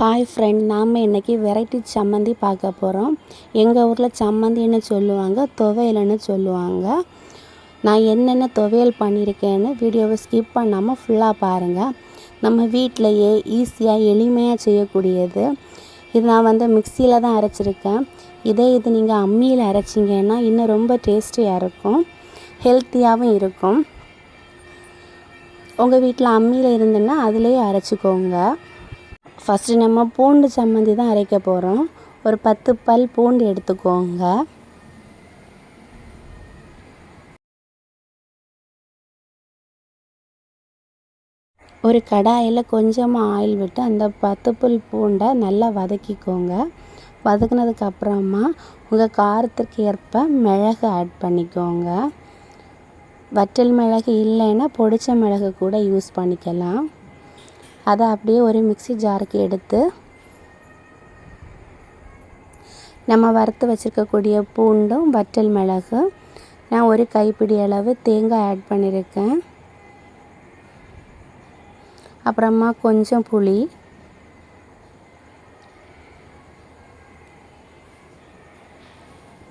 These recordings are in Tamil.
ஹாய் ஃப்ரெண்ட் நாம் இன்றைக்கி வெரைட்டி சம்மந்தி பார்க்க போகிறோம் எங்கள் ஊரில் சம்மந்தின்னு சொல்லுவாங்க துவையல்னு சொல்லுவாங்க. நான் என்னென்ன துவையல் பண்ணியிருக்கேன்னு வீடியோவை ஸ்கிப் பண்ணாமல் ஃபுல்லாக பாருங்கள் நம்ம வீட்டிலையே ஈஸியாக எளிமையாக செய்யக்கூடியது. இது நான் வந்து மிக்சியில் தான் அரைச்சிருக்கேன். இதே இது நீங்கள் அம்மியில் அரைச்சிங்கன்னா இன்னும் ரொம்ப டேஸ்டியாக இருக்கும். ஹெல்த்தியாகவும் இருக்கும். உங்கள் வீட்டில் அம்மியில் இருந்துன்னா அதிலேயே அரைச்சிக்கோங்க. ஃபஸ்ட்டு நம்ம பூண்டு சம்மந்தி தான் அரைக்க போகிறோம் ஒரு பத்து பல் பூண்டு எடுத்துக்கோங்க. ஒரு கடாயில் கொஞ்சமாக ஆயில் விட்டு அந்த பத்து புல் பூண்டை நல்லா வதக்கிக்கோங்க. வதக்குனதுக்கப்புறமா உங்கள் காரத்துக்கு ஏற்ப மிளகு ஆட் பண்ணிக்கோங்க. வற்றல் மிளகு இல்லைன்னா பொடிச்ச மிளகு கூட யூஸ் பண்ணிக்கலாம். அதை அப்படியே ஒரு மிக்ஸி ஜாருக்கு எடுத்து நம்ம வறுத்து வச்சுருக்கக்கூடிய பூண்டும் வற்றல் மிளகு நான் ஒரு கைப்பிடி அளவு தேங்காய் ஆட் பண்ணியிருக்கேன். அப்புறமா கொஞ்சம் புளி.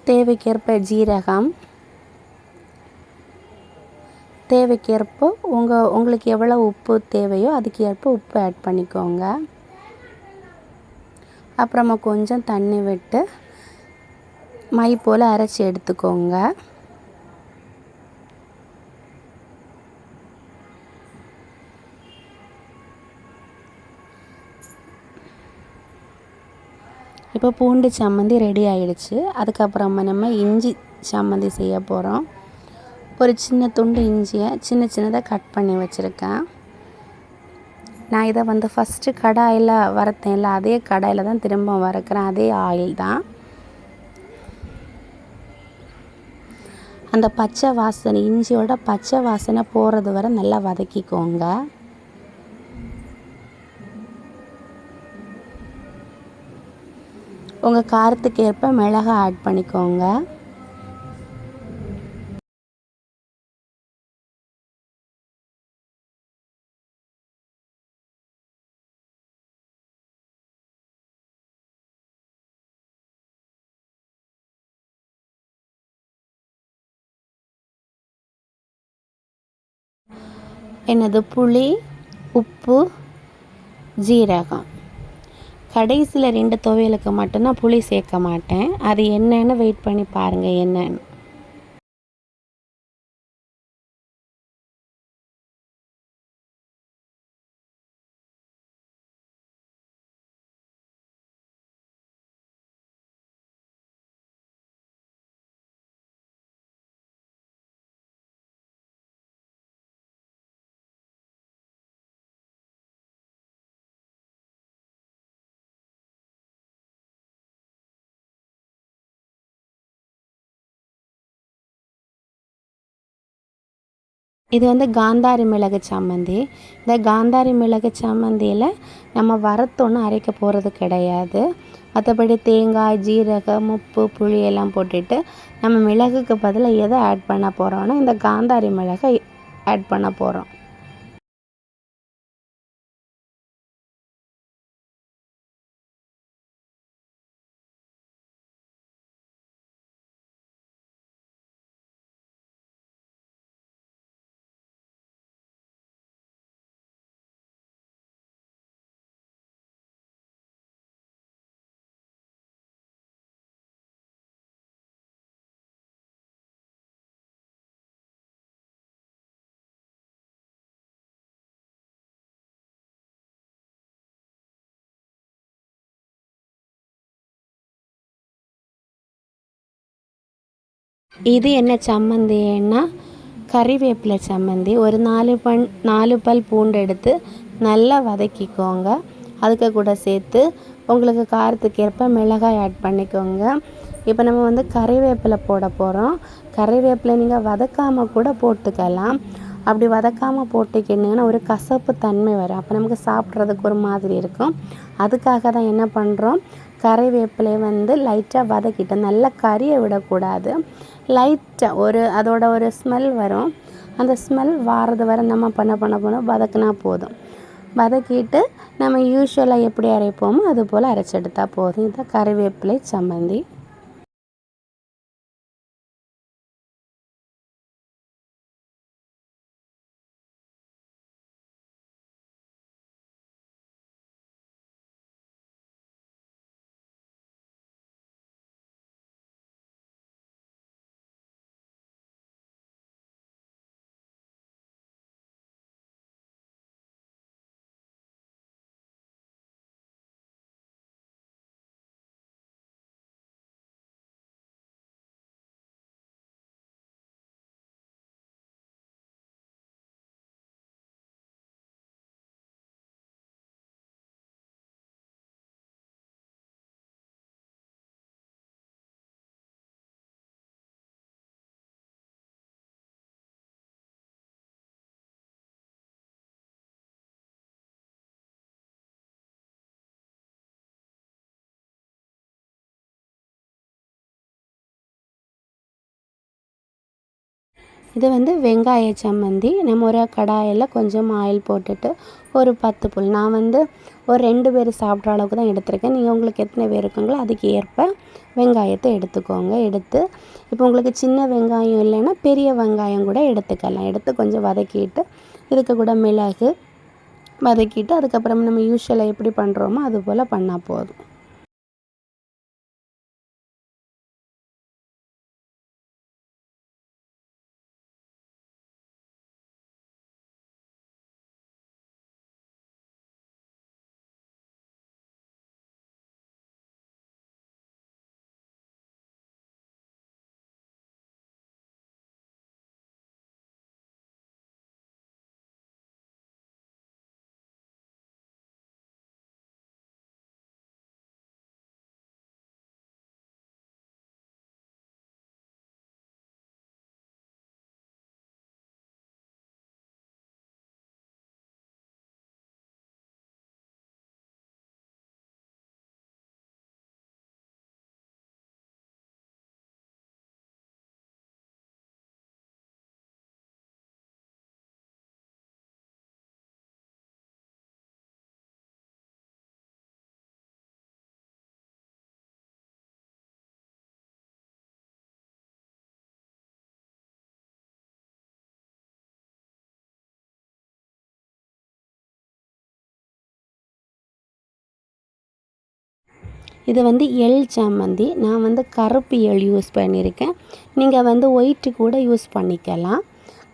தேவைக்கேற்ப ஜீரகம். தேவைக்கேற்ப உங்கள் உங்களுக்கு எவ்வளோ உப்பு தேவையோ அதுக்கு ஏற்ப உப்பு ஆட் பண்ணிக்கோங்க. அப்புறமா கொஞ்சம் தண்ணி விட்டு மை போல் அரைச்சி எடுத்துக்கோங்க. இப்போ பூண்டு சம்மந்தி ரெடி ஆயிடுச்சு. அதுக்கப்புறமா நம்ம இஞ்சி சம்மந்தி செய்ய போகிறோம் ஒரு சின்ன துண்டு இஞ்சியை சின்ன சின்னதாக கட் பண்ணி வச்சுருக்கேன். நான் இதை வந்து ஃபஸ்ட்டு கடாயில் வறுத்தேன்ல அதே கடாயில் தான் திரும்ப வறுக்கிறேன் அதே ஆயில் தான். அந்த பச்சை வாசனை இஞ்சியோட பச்சை வாசனை போகிறது வரை நல்லா வதக்கிக்கோங்க. உங்கள் காரத்துக்கு ஏற்ப மிளகா ஆட் பண்ணிக்கோங்க. எனது புளி உப்பு ஜீரகம். கடைசியில் ரெண்டு துவையலுக்கு மட்டும்தான் புளி சேர்க்க மாட்டேன். அது என்னன்னு வெயிட் பண்ணி பாருங்கள் என்னன்னு. இது வந்து காந்தாரி மிளகு சம்மந்தி. இந்த காந்தாரி மிளகு சம்மந்தியில் நம்ம வரத்தொன்று அரைக்க போகிறது கிடையாது. மற்றபடி தேங்காய் ஜீரகம் உப்பு புளி எல்லாம் போட்டுட்டு நம்ம மிளகுக்கு பதிலாக எதை ஆட் பண்ண போகிறோன்னா இந்த காந்தாரி மிளகை ஆட் பண்ண போகிறோம் இது என்ன சம்மந்தின்னா கறிவேப்பிலை சம்மந்தி. ஒரு நாலு பண் நாலு பல் பூண்டு எடுத்து நல்லா வதக்கிக்கோங்க. அதுக்கு கூட சேர்த்து உங்களுக்கு காரத்துக்கு ஏற்ப மிளகாய் ஆட் பண்ணிக்கோங்க. இப்போ நம்ம வந்து கறிவேப்பிலை போட போகிறோம் கறிவேப்பிலை நீங்கள் வதக்காமல் கூட போட்டுக்கலாம். அப்படி வதக்காமல் போட்டுக்கிட்டிங்கன்னா ஒரு கசப்பு தன்மை வரும். அப்போ நமக்கு சாப்பிட்றதுக்கு ஒரு மாதிரி இருக்கும். அதுக்காக தான் என்ன பண்ணுறோம் கறிவேப்பிலையை வந்து லைட்டாக வதக்கிட்டு நல்லா கறியை விடக்கூடாது. லைட்டாக ஒரு அதோட ஒரு ஸ்மெல் வரும். அந்த ஸ்மெல் வாரது வரை நம்ம பண்ண பண்ண பண்ண வதக்குனா போதும். வதக்கிட்டு நம்ம யூஸ்வலாக எப்படி அரைப்போமோ அது போல் அரைச்செடுத்தால் போதும். இதுதான் கறிவேப்பிலை சம்மந்தி. இது வந்து வெங்காய சம்மந்தி. நம்ம ஒரு கடாயில் கொஞ்சம் ஆயில் போட்டுட்டு ஒரு பத்து புல் நான் வந்து ஒரு ரெண்டு பேர் சாப்பிட்ற அளவுக்கு தான் எடுத்திருக்கேன். நீங்கள் உங்களுக்கு எத்தனை பேர் இருக்குங்களோ அதுக்கு ஏற்ப வெங்காயத்தை எடுத்துக்கோங்க. எடுத்து இப்போ உங்களுக்கு சின்ன வெங்காயம் இல்லைன்னா பெரிய வெங்காயம் கூட எடுத்துக்கலாம். எடுத்து கொஞ்சம் வதக்கிட்டு இதுக்கு கூட மிளகு வதக்கிட்டு அதுக்கப்புறம் நம்ம யூஸ்வலாக எப்படி பண்ணுறோமோ அது போல் பண்ணால் போதும். இது வந்து எள் சாமந்தி நான் வந்து கருப்பு எள் யூஸ் பண்ணியிருக்கேன். நீங்கள் வந்து ஒயிட்டு கூட யூஸ் பண்ணிக்கலாம்.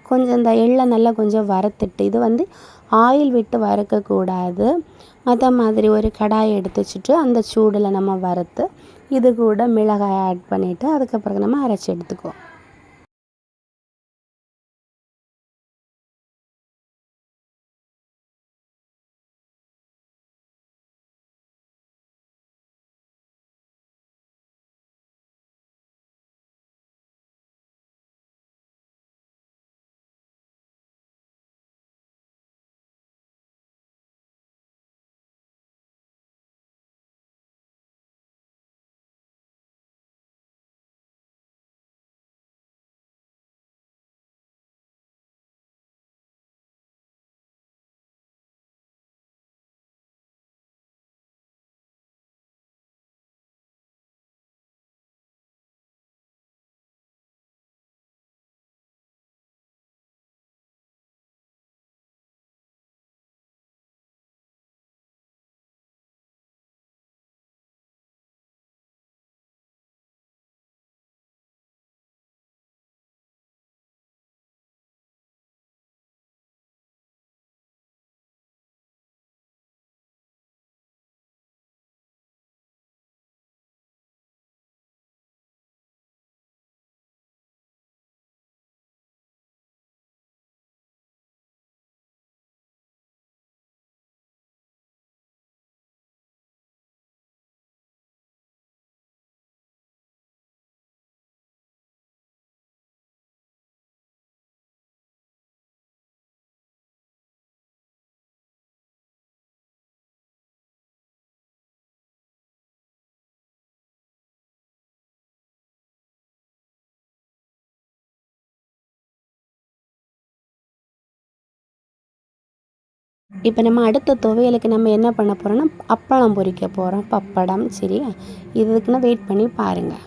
கொஞ்சம் இந்த எள்ளை நல்லா கொஞ்சம் வறுத்துட்டு இது வந்து ஆயில் விட்டு வறுக்கக்கூடாது. மற்ற மாதிரி ஒரு கடாயை எடுத்து வச்சுட்டு அந்த சூடில் நம்ம வறுத்து இது கூட மிளகாய் ஆட் பண்ணிவிட்டு அதுக்கப்புறம் நம்ம அரைச்சி எடுத்துக்குவோம். இப்போ நம்ம அடுத்த துவையலுக்கு நம்ம என்ன பண்ண போகிறோன்னா அப்பளம் பொரிக்க போகிறோம் பப்படம் சரியா இதுக்குன்னு வெயிட் பண்ணி பாருங்கள்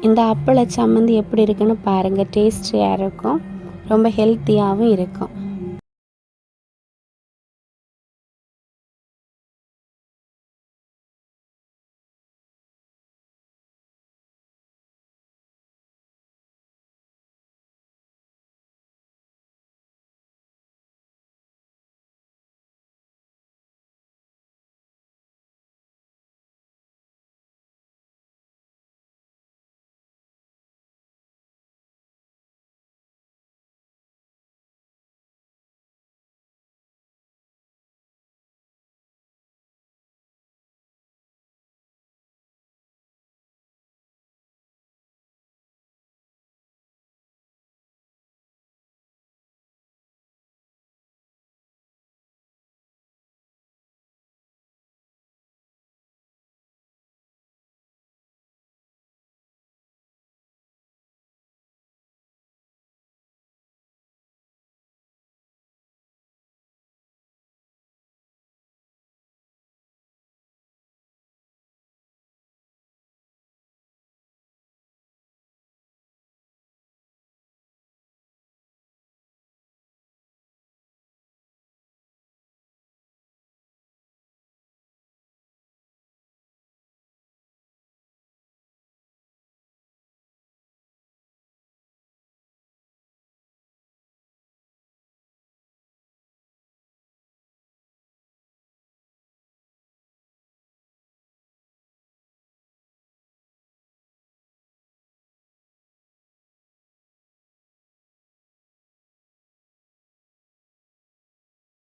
இந்த அப்பள சம்மந்தி எப்படி இருக்குன்னு பாருங்கள் டேஸ்டியாக இருக்கும். ரொம்ப ஹெல்த்தியாகவும் இருக்கும்.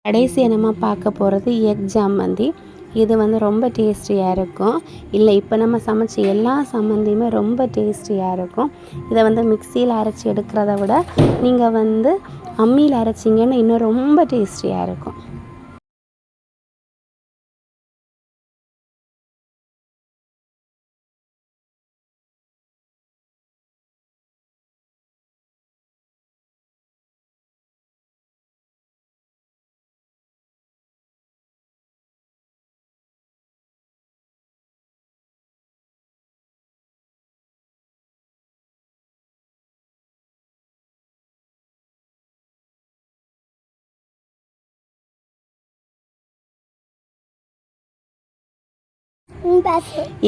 கடைசியாக நம்ம பார்க்க போகிறது எக் ஜாமந்தி இது வந்து ரொம்ப டேஸ்டியாக இருக்கும். இல்லை இப்போ நம்ம சமைச்ச எல்லா சம்மந்தியுமே ரொம்ப டேஸ்டியாக இருக்கும். இதை வந்து மிக்சியில் அரைச்சி எடுக்கிறத விட நீங்கள் வந்து அம்மியில் அரைச்சிங்கன்னா இன்னும் ரொம்ப டேஸ்டியாக இருக்கும்.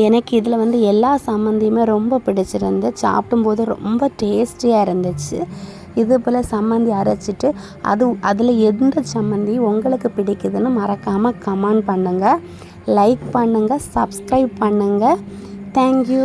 எனக்கு இதில் வந்து எல்லா சம்மந்தியுமே ரொம்ப பிடிச்சிருந்து சாப்பிடும்போது ரொம்ப டேஸ்டியாக இருந்துச்சு. இது போல் சம்மந்தி அரைச்சிட்டு அது அதில் எந்த சம்மந்தி உங்களுக்கு பிடிக்குதுன்னு மறக்காமல் கமெண்ட் பண்ணுங்கள் லைக் பண்ணுங்கள் சப்ஸ்கிரைப் பண்ணுங்கள் தேங்க்யூ